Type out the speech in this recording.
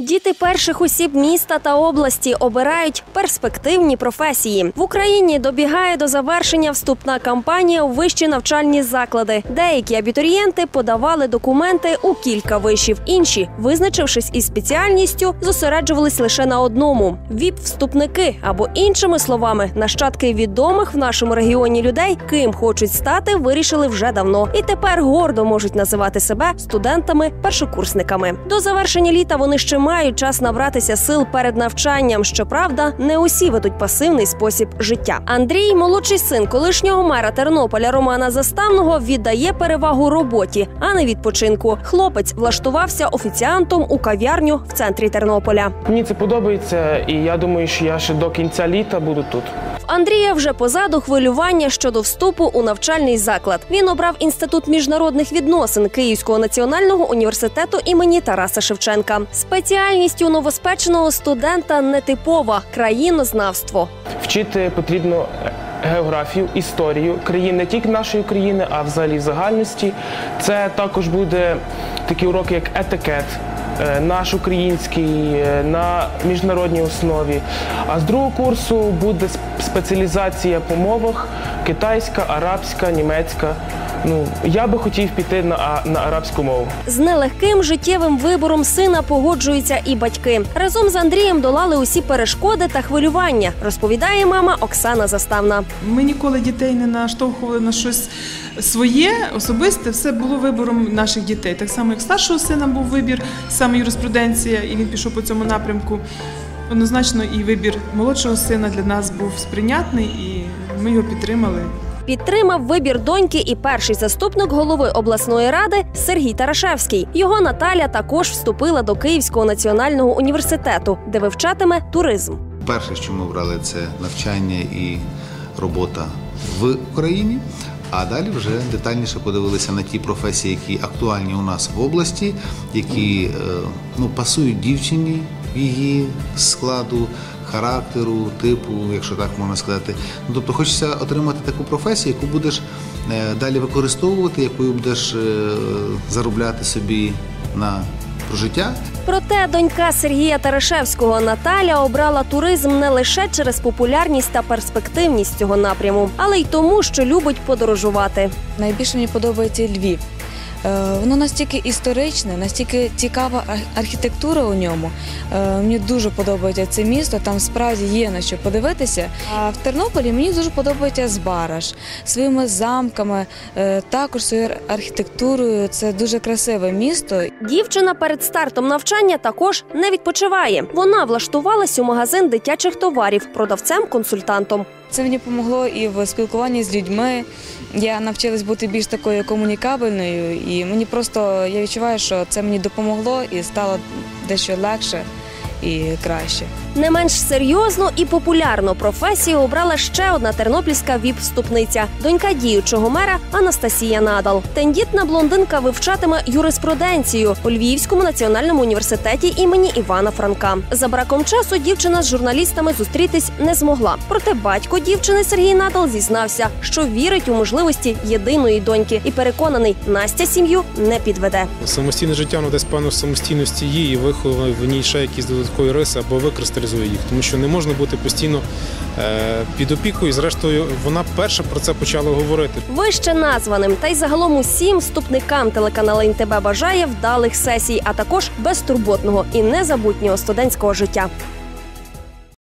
Діти перших осіб міста та області обирають перспективні професії. В Україні добігає до завершення вступна кампанія у вищі навчальні заклади. Деякі абітурієнти подавали документи у кілька вишів. Інші, визначившись із спеціальністю, зосереджувались лише на одному: віп-вступники або іншими словами, нащадки відомих в нашому регіоні людей, ким хочуть стати, вирішили вже давно і тепер гордо можуть називати себе студентами-першокурсниками. До завершення літа вони ще мають час набратися сил перед навчанням. Щоправда, не усі ведуть пасивний спосіб життя. Андрій, молодший син колишнього мера Тернополя Романа Заставного, віддає перевагу роботі, а не відпочинку. Хлопець влаштувався офіціантом у кав'ярню в центрі Тернополя. Мені це подобається, і я думаю, що я ще до кінця літа буду тут. Андрія вже позаду хвилювання щодо вступу у навчальний заклад. Він обрав інститут міжнародних відносин Київського національного університету імені Тараса Шевченка. Спеціальність у новоспеченого студента нетипова країнознавство. Вчити потрібно географію, історію країн, не тільки нашої країни, а взагалі в загальності. Це також буде такі уроки, як етикет. е, Наш український е, на міжнародній основі. А з другого курсу буде спеціалізація по мовах: китайська, арабська, німецька. Ну я би хотів піти на, на арабську мову. З нелегким життєвим вибором сина погоджуються і батьки. Разом з Андрієм долали усі перешкоди та хвилювання, розповідає мама Оксана Заставна. Ми ніколи дітей не наштовхували на щось своє, особисте. Все було вибором наших дітей. Так само, як старшого сина був вибір, саме юриспруденція, і він пішов по цьому напрямку. Однозначно, і вибір молодшого сина для нас був сприйнятний, і ми його підтримали. Підтримав вибір доньки і перший заступник голови обласної ради Сергій Тарашевський. Його Наталя також вступила до Київського національного університету, де вивчатиме туризм. Перше, що ми обрали, це навчання і робота в Україні. А далі вже детальніше подивилися на ті професії, які актуальні у нас в області, які е, ну, пасують дівчині її складу, характеру, типу, якщо так можна сказати. Ну, тобто хочеться отримати таку професію, яку будеш е, далі використовувати, якою будеш е, заробляти собі на прожиття. Проте донька Сергія Тарашевського Наталя обрала туризм не лише через популярність та перспективність цього напряму, але й тому, що любить подорожувати. Найбільше мені подобається Львів. Е, Воно настільки історичне, настільки цікава архітектура у ньому. Е, Мені дуже подобається це місто, там справді є на що подивитися. А в Тернополі мені дуже подобається Збараж своїми замками, е, також своєю архітектурою. Це дуже красиве місто. Дівчина перед стартом навчання також не відпочиває. Вона влаштувалась у магазин дитячих товарів продавцем-консультантом. Це мені допомогло і в спілкуванні з людьми. Я навчилась бути більш такою комунікабельною, і мені просто я відчуваю, що це мені допомогло і стало дещо легше і краще. Не менш серйозно і популярно професію обрала ще одна тернопільська віп-вступниця, донька діючого мера Анастасія Надал. Тендітна блондинка вивчатиме юриспруденцію у Львівському національному університеті імені Івана Франка. За браком часу дівчина з журналістами зустрітись не змогла. Проте батько дівчини Сергій Надал зізнався, що вірить у можливості єдиної доньки і переконаний, Настя сім'ю не підведе. Самостійне життя воно десь певно самостійності її і виховує в ній ще якісь додаткові риси або викристалізує їх, тому що не можна бути постійно е, під опікою. І зрештою, вона перша про це почала говорити. Вище названим та й загалом усім вступникам телеканалу НТБ бажає вдалих сесій, а також безтурботного і незабутнього студентського життя.